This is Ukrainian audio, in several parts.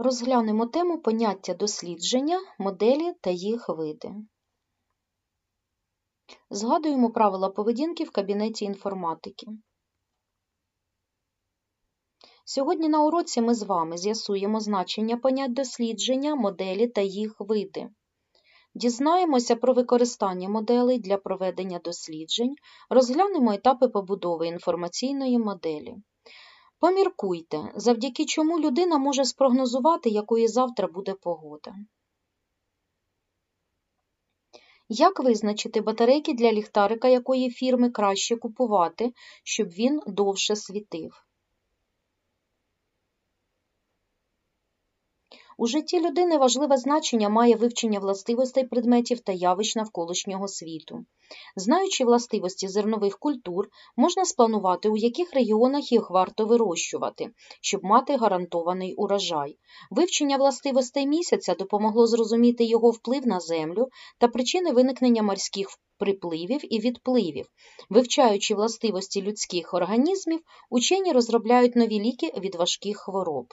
Розглянемо тему поняття дослідження, моделі та їх види. Згадуємо правила поведінки в кабінеті інформатики. Сьогодні на уроці ми з вами з'ясуємо значення понять дослідження, моделі та їх види. Дізнаємося про використання моделей для проведення досліджень, розглянемо етапи побудови інформаційної моделі. Поміркуйте, завдяки чому людина може спрогнозувати, якою завтра буде погода. Як визначити батарейки для ліхтарика якої фірми краще купувати, щоб він довше світив? У житті людини важливе значення має вивчення властивостей предметів та явищ навколишнього світу. Знаючи властивості зернових культур, можна спланувати, у яких регіонах їх варто вирощувати, щоб мати гарантований урожай. Вивчення властивостей місяця допомогло зрозуміти його вплив на землю та причини виникнення морських припливів і відпливів. Вивчаючи властивості людських організмів, учені розробляють нові ліки від важких хвороб.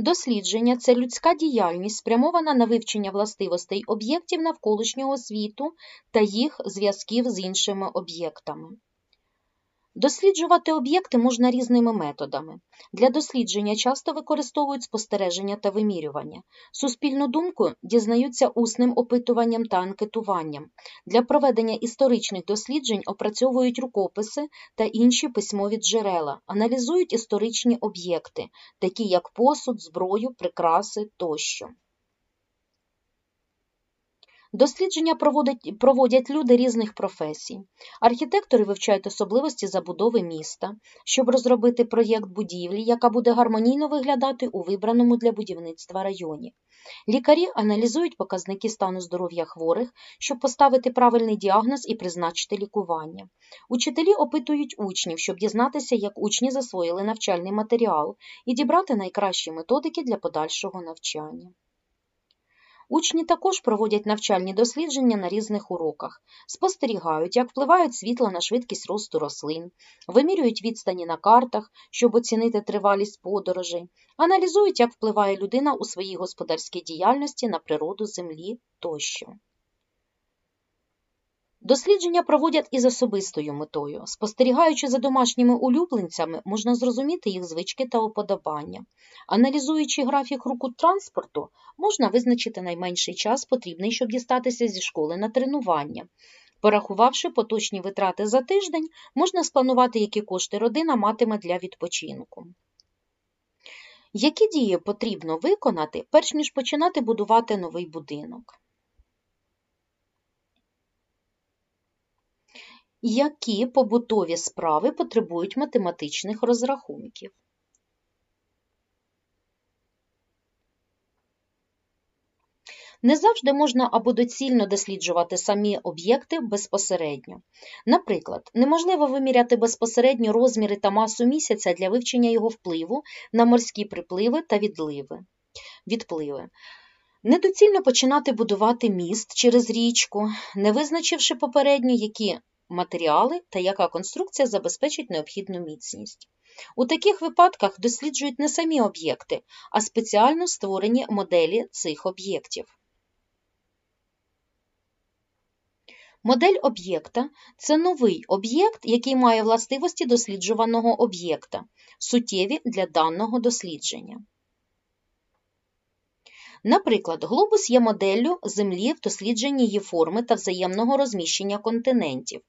Дослідження це людська діяльність, спрямована на вивчення властивостей об'єктів навколишнього світу та їх зв'язків з іншими об'єктами. Досліджувати об'єкти можна різними методами. Для дослідження часто використовують спостереження та вимірювання. Суспільну думку дізнаються усним опитуванням та анкетуванням. Для проведення історичних досліджень опрацьовують рукописи та інші письмові джерела, аналізують історичні об'єкти, такі як посуд, зброю, прикраси тощо. Дослідження проводять, проводять люди різних професій. Архітектори вивчають особливості забудови міста, щоб розробити проєкт будівлі, яка буде гармонійно виглядати у вибраному для будівництва районі. Лікарі аналізують показники стану здоров'я хворих, щоб поставити правильний діагноз і призначити лікування. Учителі опитують учнів, щоб дізнатися, як учні засвоїли навчальний матеріал, і дібрати найкращі методики для подальшого навчання. Учні також проводять навчальні дослідження на різних уроках, спостерігають, як впливають світло на швидкість росту рослин, вимірюють відстані на картах, щоб оцінити тривалість подорожей, аналізують, як впливає людина у своїй господарській діяльності на природу землі тощо. Дослідження проводять із особистою метою. Спостерігаючи за домашніми улюбленцями, можна зрозуміти їх звички та уподобання. Аналізуючи графік руху транспорту, можна визначити найменший час, потрібний, щоб дістатися зі школи на тренування. Порахувавши поточні витрати за тиждень, можна спланувати, які кошти родина матиме для відпочинку. Які дії потрібно виконати, перш ніж починати будувати новий будинок? Які побутові справи потребують математичних розрахунків? Не завжди можна або доцільно досліджувати самі об'єкти безпосередньо. Наприклад, неможливо виміряти безпосередньо розміри та масу місяця для вивчення його впливу на морські припливи та відливи. відпливи. Недоцільно починати будувати міст через річку, не визначивши попередньо, які матеріали та яка конструкція забезпечить необхідну міцність. У таких випадках досліджують не самі об'єкти, а спеціально створені моделі цих об'єктів. Модель об'єкта це новий об'єкт, який має властивості досліджуваного об'єкта, суттєві для даного дослідження. Наприклад, глобус є моделлю Землі в дослідженні її форми та взаємного розміщення континентів.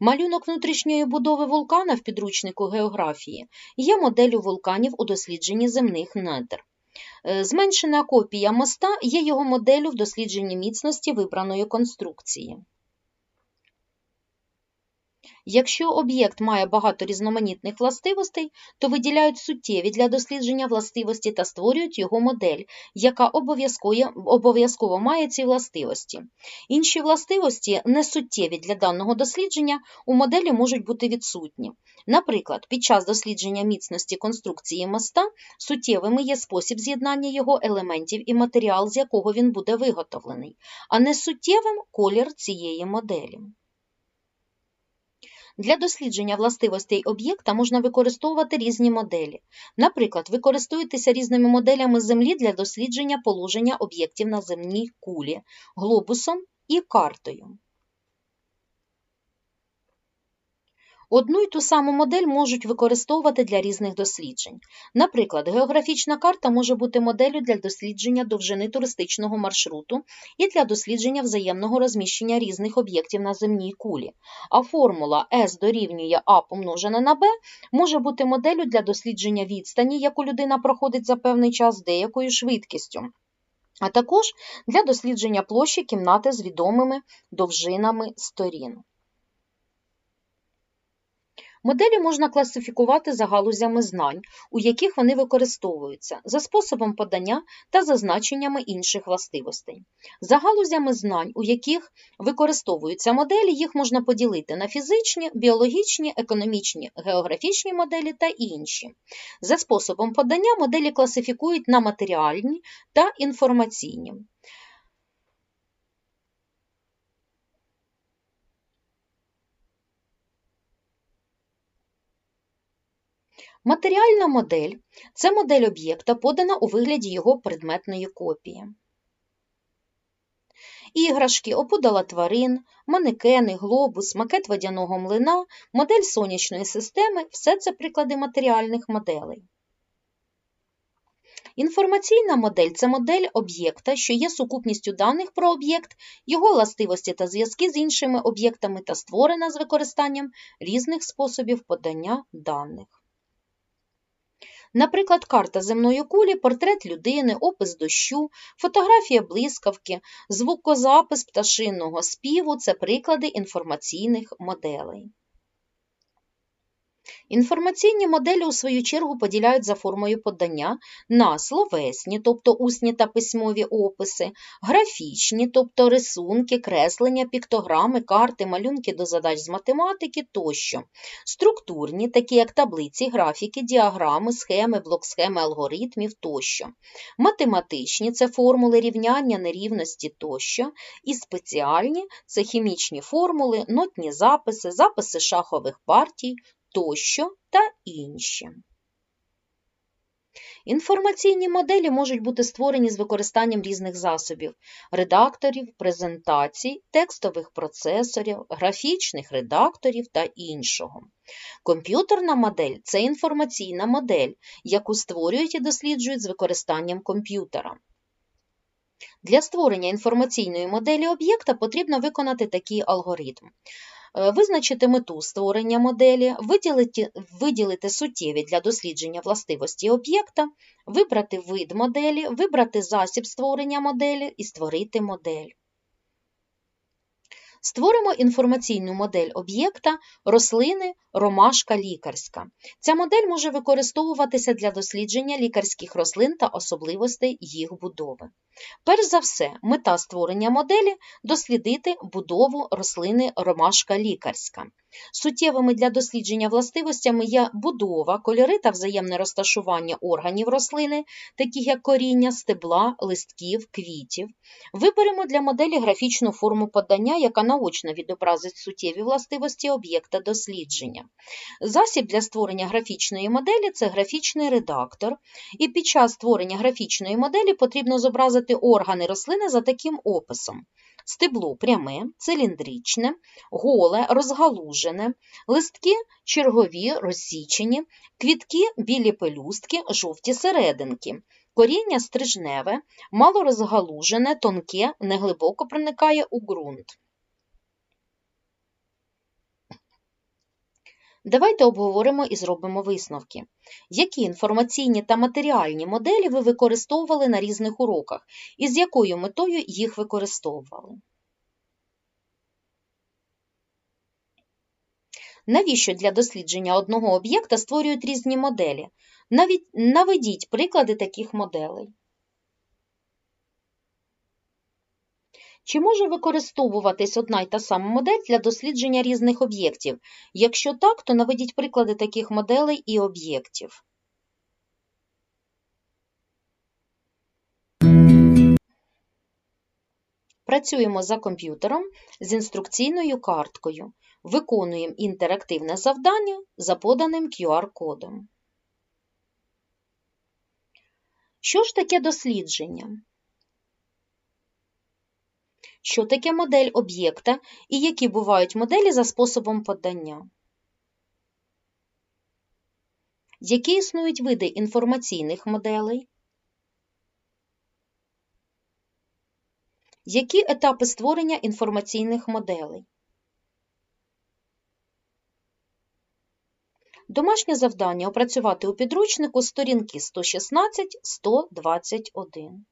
Малюнок внутрішньої будови вулкана в підручнику географії є моделлю вулканів у дослідженні земних недр. Е, зменшена копія моста є його моделлю в дослідженні міцності вибраної конструкції. Якщо об'єкт має багато різноманітних властивостей, то виділяють суттєві для дослідження властивості та створюють його модель, яка обов'язково має ці властивості. Інші властивості, не суттєві для даного дослідження, у моделі можуть бути відсутні. Наприклад, під час дослідження міцності конструкції моста суттєвими є спосіб з'єднання його елементів і матеріал, з якого він буде виготовлений, а не суттєвим колір цієї моделі. Для дослідження властивостей об'єкта можна використовувати різні моделі. Наприклад, ви користуєтеся різними моделями Землі для дослідження положення об'єктів на земній кулі, глобусом і картою. Одну й ту саму модель можуть використовувати для різних досліджень. Наприклад, географічна карта може бути моделлю для дослідження довжини туристичного маршруту і для дослідження взаємного розміщення різних об'єктів на земній кулі. А формула S дорівнює А помножена на Б може бути моделлю для дослідження відстані, яку людина проходить за певний час з деякою швидкістю. А також для дослідження площі кімнати з відомими довжинами сторін. Моделі можна класифікувати за галузями знань, у яких вони використовуються, за способом подання та за значеннями інших властивостей. За галузями знань, у яких використовуються моделі, їх можна поділити на фізичні, біологічні, економічні, географічні моделі та інші. За способом подання моделі класифікують на матеріальні та інформаційні. Матеріальна модель це модель об'єкта, подана у вигляді його предметної копії. Іграшки, опудала тварин, манекени, глобус, макет водяного млина, модель сонячної системи все це приклади матеріальних моделей. Інформаційна модель це модель об'єкта, що є сукупністю даних про об'єкт, його властивості та зв'язки з іншими об'єктами та створена з використанням різних способів подання даних. Наприклад, карта земної кулі, портрет людини, опис дощу, фотографія блискавки, звукозапис пташинного співу це приклади інформаційних моделей. Інформаційні моделі, у свою чергу, поділяють за формою подання на словесні, тобто усні та письмові описи, графічні, тобто рисунки, креслення, піктограми, карти, малюнки до задач з математики тощо, структурні, такі як таблиці, графіки, діаграми, схеми, блок-схеми алгоритмів тощо, математичні це формули рівняння нерівності тощо, і спеціальні це хімічні формули, нотні записи, записи шахових партій тощо та інші. Інформаційні моделі можуть бути створені з використанням різних засобів редакторів, презентацій, текстових процесорів, графічних редакторів та іншого. Комп'ютерна модель це інформаційна модель, яку створюють і досліджують з використанням комп'ютера. Для створення інформаційної моделі об'єкта потрібно виконати такий алгоритм. Е, визначити мету створення моделі, виділити, виділити суттєві для дослідження властивості об'єкта, вибрати вид моделі, вибрати засіб створення моделі і створити модель. Створимо інформаційну модель об'єкта рослини ромашка лікарська. Ця модель може використовуватися для дослідження лікарських рослин та особливостей їх будови. Перш за все, мета створення моделі дослідити будову рослини ромашка лікарська. Суттєвими для дослідження властивостями є будова, кольори та взаємне розташування органів рослини, таких як коріння, стебла, листків, квітів. Виберемо для моделі графічну форму подання, яка наочно відобразить суттєві властивості об'єкта дослідження. Засіб для створення графічної моделі це графічний редактор, і під час створення графічної моделі потрібно зобразити органи рослини за таким описом. Стебло пряме, циліндричне, голе, розгалужене, листки чергові, розсічені, квітки білі пелюстки, жовті серединки. Коріння стрижневе, мало розгалужене, тонке, неглибоко проникає у ґрунт. Давайте обговоримо і зробимо висновки. Які інформаційні та матеріальні моделі ви використовували на різних уроках і з якою метою їх використовували? Навіщо для дослідження одного об'єкта створюють різні моделі? Наведіть приклади таких моделей. Чи може використовуватись одна й та сама модель для дослідження різних об'єктів? Якщо так, то наведіть приклади таких моделей і об'єктів. Працюємо за комп'ютером з інструкційною карткою. Виконуємо інтерактивне завдання за поданим QR-кодом. Що ж таке дослідження? Що таке модель об'єкта і які бувають моделі за способом подання? Які існують види інформаційних моделей? Які етапи створення інформаційних моделей? Домашнє завдання опрацювати у підручнику сторінки 116-121.